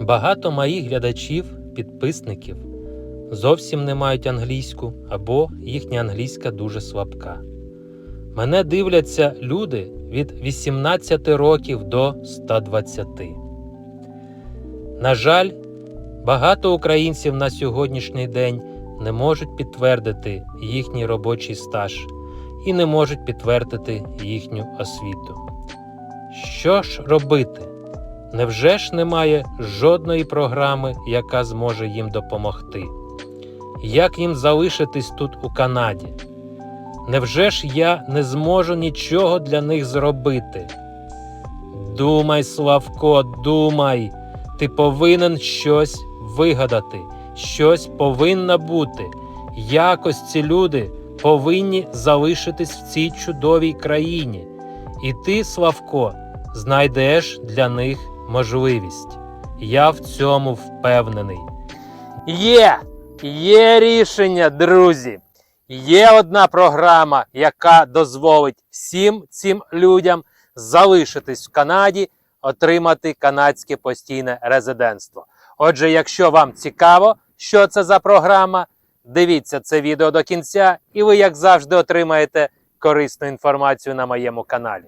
Багато моїх глядачів, підписників зовсім не мають англійську або їхня англійська дуже слабка. Мене дивляться люди від 18 років до 120. На жаль, багато українців на сьогоднішній день не можуть підтвердити їхній робочий стаж і не можуть підтвердити їхню освіту. Що ж робити? Невже ж немає жодної програми, яка зможе їм допомогти? Як їм залишитись тут у Канаді? Невже ж я не зможу нічого для них зробити? Думай, Славко, думай, ти повинен щось вигадати, щось повинно бути. Якось ці люди повинні залишитись в цій чудовій країні. І ти, Славко, знайдеш для них можливість. Я в цьому впевнений. Є! Є рішення, друзі! Є одна програма, яка дозволить всім цим людям залишитись в Канаді, отримати канадське постійне резидентство. Отже, якщо вам цікаво, що це за програма, дивіться це відео до кінця, і ви, як завжди, отримаєте корисну інформацію на моєму каналі.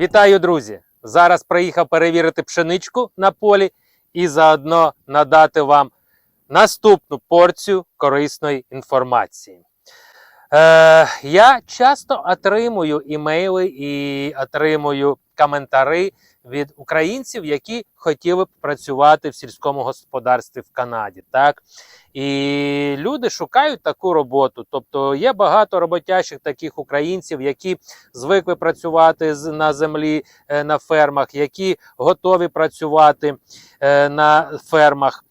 Вітаю, друзі! Зараз приїхав перевірити пшеничку на полі і заодно надати вам наступну порцію корисної інформації. Е, я часто отримую імейли і отримую коментари від українців, які хотіли б працювати в сільському господарстві в Канаді. Так? І люди шукають таку роботу. Тобто є багато роботящих таких українців, які звикли працювати на землі е, на фермах, які готові працювати е, на фермах.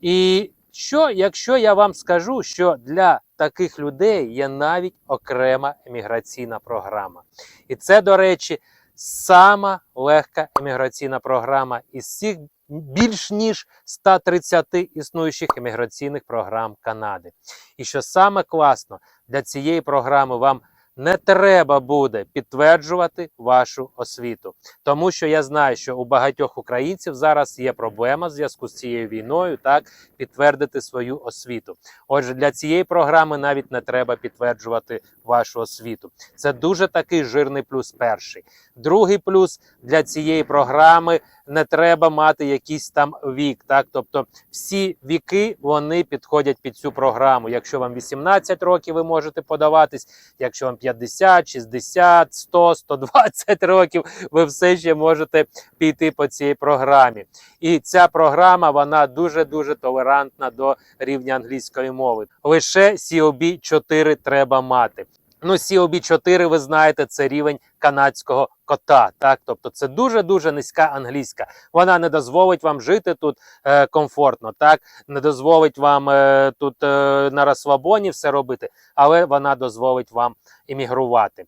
І що, якщо я вам скажу, що для таких людей є навіть окрема еміграційна програма. І це, до речі, сама легка еміграційна програма із всіх більш ніж 130 існуючих еміграційних програм Канади. І що саме класно, для цієї програми вам не треба буде підтверджувати вашу освіту, тому що я знаю, що у багатьох українців зараз є проблема в зв'язку з цією війною, так підтвердити свою освіту. Отже, для цієї програми навіть не треба підтверджувати вашу освіту. Це дуже такий жирний плюс. Перший, другий плюс для цієї програми не треба мати якийсь там вік. Так, тобто всі віки вони підходять під цю програму. Якщо вам 18 років, ви можете подаватись. Якщо вам 50, 60, 100, 120 років, ви все ще можете піти по цій програмі. І ця програма вона дуже дуже толерантна до рівня англійської мови. Лише COB 4 треба мати. Ну, COB 4, ви знаєте, це рівень канадського кота. Так, тобто це дуже дуже низька англійська. Вона не дозволить вам жити тут е, комфортно, так не дозволить вам е, тут е, на розслабоні все робити, але вона дозволить вам іммігрувати.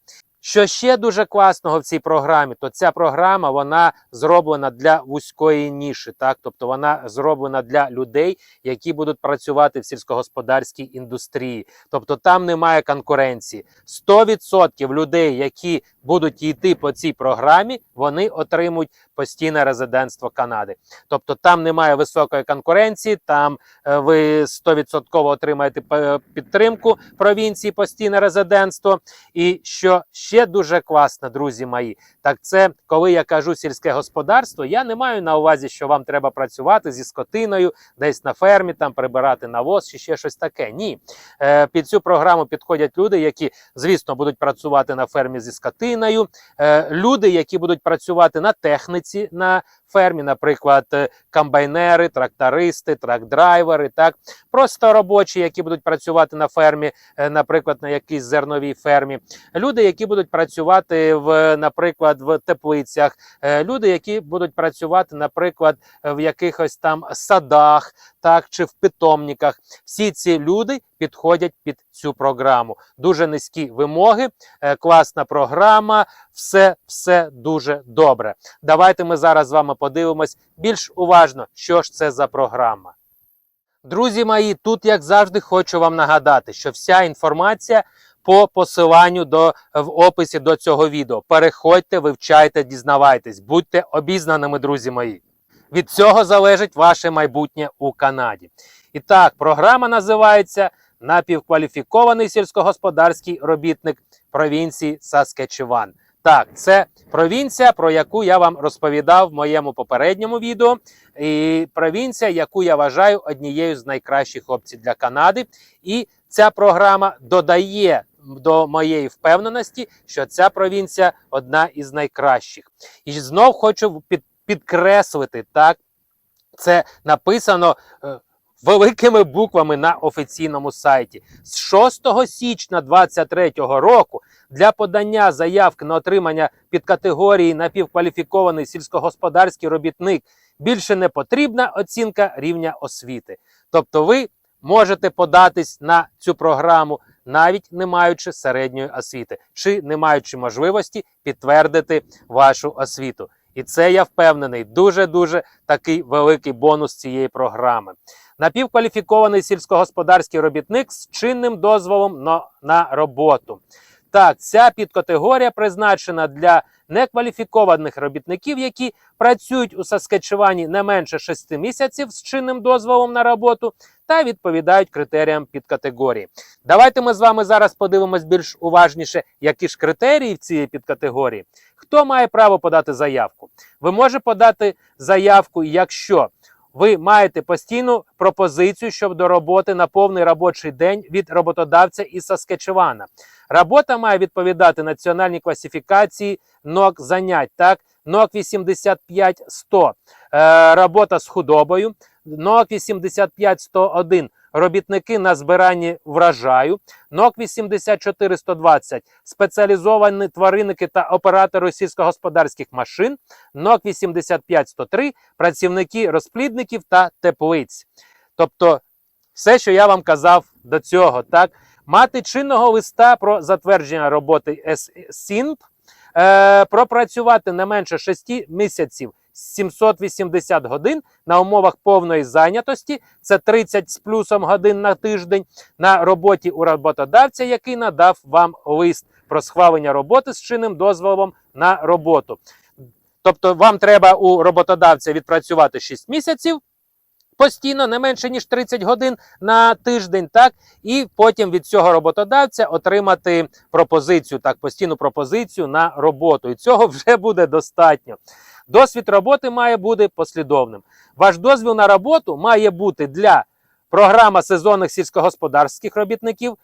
Що ще дуже класного в цій програмі, то ця програма вона зроблена для вузької ніші, так тобто вона зроблена для людей, які будуть працювати в сільськогосподарській індустрії. Тобто там немає конкуренції. 100% людей, які будуть йти по цій програмі, вони отримують постійне резидентство Канади. Тобто там немає високої конкуренції, там е, ви 100% отримаєте е, підтримку провінції, постійне резидентство. І що ще дуже класно, друзі мої, так це коли я кажу сільське господарство, я не маю на увазі, що вам треба працювати зі скотиною, десь на фермі, там прибирати навоз чи ще щось таке. Ні, Е, під цю програму підходять люди, які, звісно, будуть працювати на фермі зі скотиною. Е, люди, які будуть працювати на техніці на фермі, наприклад, е, комбайнери, трактористи, трак-драйвери, так просто робочі, які будуть працювати на фермі, е, наприклад, на якійсь зерновій фермі. Люди, які будуть працювати в, наприклад, в теплицях, е, люди, які будуть працювати, наприклад, в якихось там садах, так чи в питомниках. Всі ці люди підходять під цю програму. Дуже низькі вимоги, класна програма, все, все дуже добре. Давайте ми зараз з вами подивимось більш уважно, що ж це за програма. Друзі мої, тут, як завжди, хочу вам нагадати, що вся інформація по посиланню до, в описі до цього відео. Переходьте, вивчайте, дізнавайтесь, будьте обізнаними, друзі мої. Від цього залежить ваше майбутнє у Канаді. І так, програма називається Напівкваліфікований сільськогосподарський робітник провінції Саскечеван. Так, це провінція, про яку я вам розповідав в моєму попередньому відео. І провінція, яку я вважаю однією з найкращих опцій для Канади. І ця програма додає до моєї впевненості, що ця провінція одна із найкращих. І знов хочу під, підкреслити так. Це написано е, великими буквами на офіційному сайті. З 6 січня 2023 року для подання заявки на отримання підкатегорії напівкваліфікований сільськогосподарський робітник більше не потрібна оцінка рівня освіти. Тобто ви можете податись на цю програму, навіть не маючи середньої освіти, чи не маючи можливості підтвердити вашу освіту. І це я впевнений, дуже-дуже такий великий бонус цієї програми. Напівкваліфікований сільськогосподарський робітник з чинним дозволом на, роботу. Так, ця підкатегорія призначена для некваліфікованих робітників, які працюють у Саскачевані не менше 6 місяців з чинним дозволом на роботу та відповідають критеріям підкатегорії. Давайте ми з вами зараз подивимось більш уважніше, які ж критерії в цій підкатегорії. Хто має право подати заявку? Ви можете подати заявку, якщо ви маєте постійну пропозицію щодо роботи на повний робочий день від роботодавця із Саскачевана. Робота має відповідати національній класифікації НОК занять, так? НОК 85-100. Е, робота з худобою. НОК 85-101 робітники на збиранні врожаю, НОК 84-120 спеціалізовані тваринники та оператори сільськогосподарських машин, НОК 85-103 працівники розплідників та теплиць. Тобто, все, що я вам казав до цього, так, мати чинного листа про затвердження роботи СІНП, е, пропрацювати не менше 6 місяців 780 годин на умовах повної зайнятості, це 30 з плюсом годин на тиждень на роботі у роботодавця, який надав вам лист про схвалення роботи з чинним дозволом на роботу. Тобто, вам треба у роботодавця відпрацювати 6 місяців. Постійно не менше ніж 30 годин на тиждень, так і потім від цього роботодавця отримати пропозицію, так постійну пропозицію на роботу. І цього вже буде достатньо. Досвід роботи має бути послідовним. Ваш дозвіл на роботу має бути для програми сезонних сільськогосподарських робітників,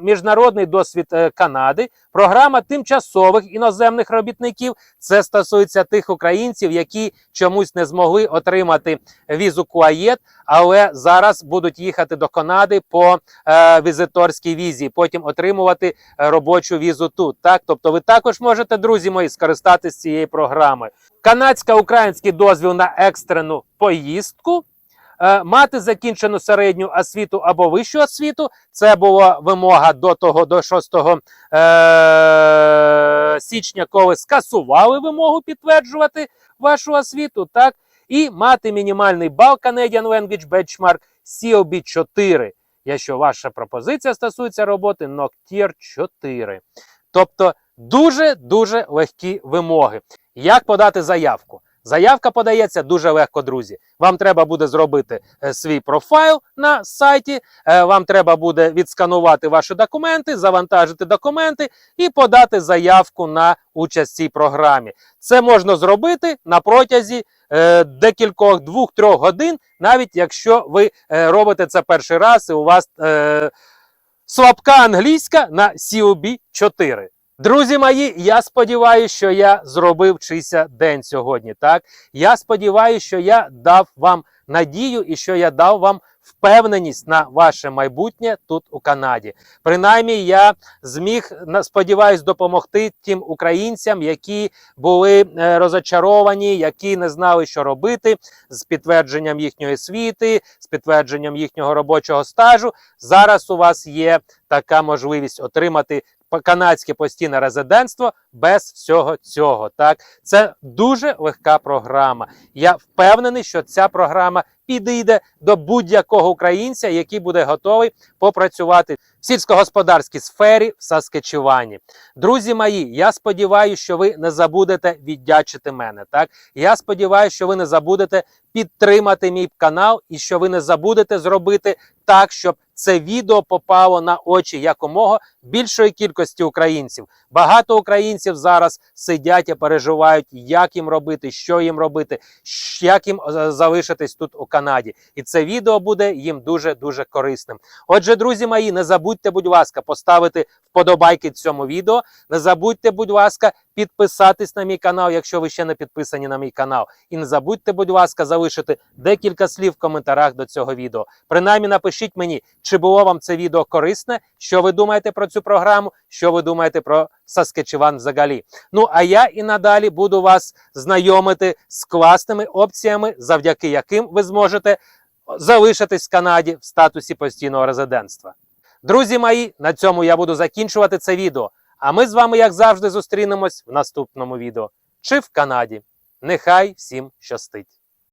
міжнародний досвід е, Канади, програма тимчасових іноземних робітників. Це стосується тих українців, які чомусь не змогли отримати візу Куаєт, але зараз будуть їхати до Канади по е, візиторській візі, потім отримувати робочу візу тут. Так, тобто, ви також можете, друзі мої, скористатися цією програмою. Канадсько-український дозвіл на екстрену поїздку. Е, мати закінчену середню освіту або вищу освіту. Це була вимога до того до 6 е- січня, коли скасували вимогу підтверджувати вашу освіту. так? І мати мінімальний бал Canadian Language Benchmark COB 4, якщо ваша пропозиція стосується роботи NOCTIR 4. Тобто дуже-дуже легкі вимоги. Як подати заявку? Заявка подається дуже легко, друзі. Вам треба буде зробити е, свій профайл на сайті. е, Вам треба буде відсканувати ваші документи, завантажити документи і подати заявку на участь в цій програмі. Це можна зробити на протязі е, декількох двох-трьох годин, навіть якщо ви робите це перший раз, і у вас слабка англійська на COB 4. Друзі мої, я сподіваюся, що я зробив чийся день сьогодні. Так, я сподіваюся, що я дав вам надію і що я дав вам впевненість на ваше майбутнє тут у Канаді. Принаймні, я зміг сподіваюсь, допомогти тим українцям, які були е, розочаровані, які не знали, що робити з підтвердженням їхньої освіти, з підтвердженням їхнього робочого стажу. Зараз у вас є така можливість отримати канадське постійне резидентство без всього цього. Так, це дуже легка програма. Я впевнений, що ця програма підійде до будь-якого українця, який буде готовий попрацювати в сільськогосподарській сфері в Саскачевані. Друзі мої, я сподіваюся, що ви не забудете віддячити мене. Так я сподіваюся, що ви не забудете підтримати мій канал і що ви не забудете зробити так, щоб це відео попало на очі якомога більшої кількості українців. Багато українців зараз сидять і переживають, як їм робити, що їм робити, як їм е, залишитись тут у Канаді. І це відео буде їм дуже дуже корисним. Отже, друзі мої, не забудьте, будь ласка, поставити вподобайки цьому відео. Не забудьте, будь ласка, підписатись на мій канал, якщо ви ще не підписані на мій канал. І не забудьте, будь ласка, залишити декілька слів в коментарях до цього відео. Принаймні напишіть мені, чи було вам це відео корисне, що ви думаєте про цю програму, що ви думаєте про Саскачеван взагалі. Ну а я і надалі буду вас знайомити з класними опціями, завдяки яким ви зможете залишитись в Канаді в статусі постійного резидентства. Друзі мої, на цьому я буду закінчувати це відео. А ми з вами, як завжди, зустрінемось в наступному відео чи в Канаді. Нехай всім щастить!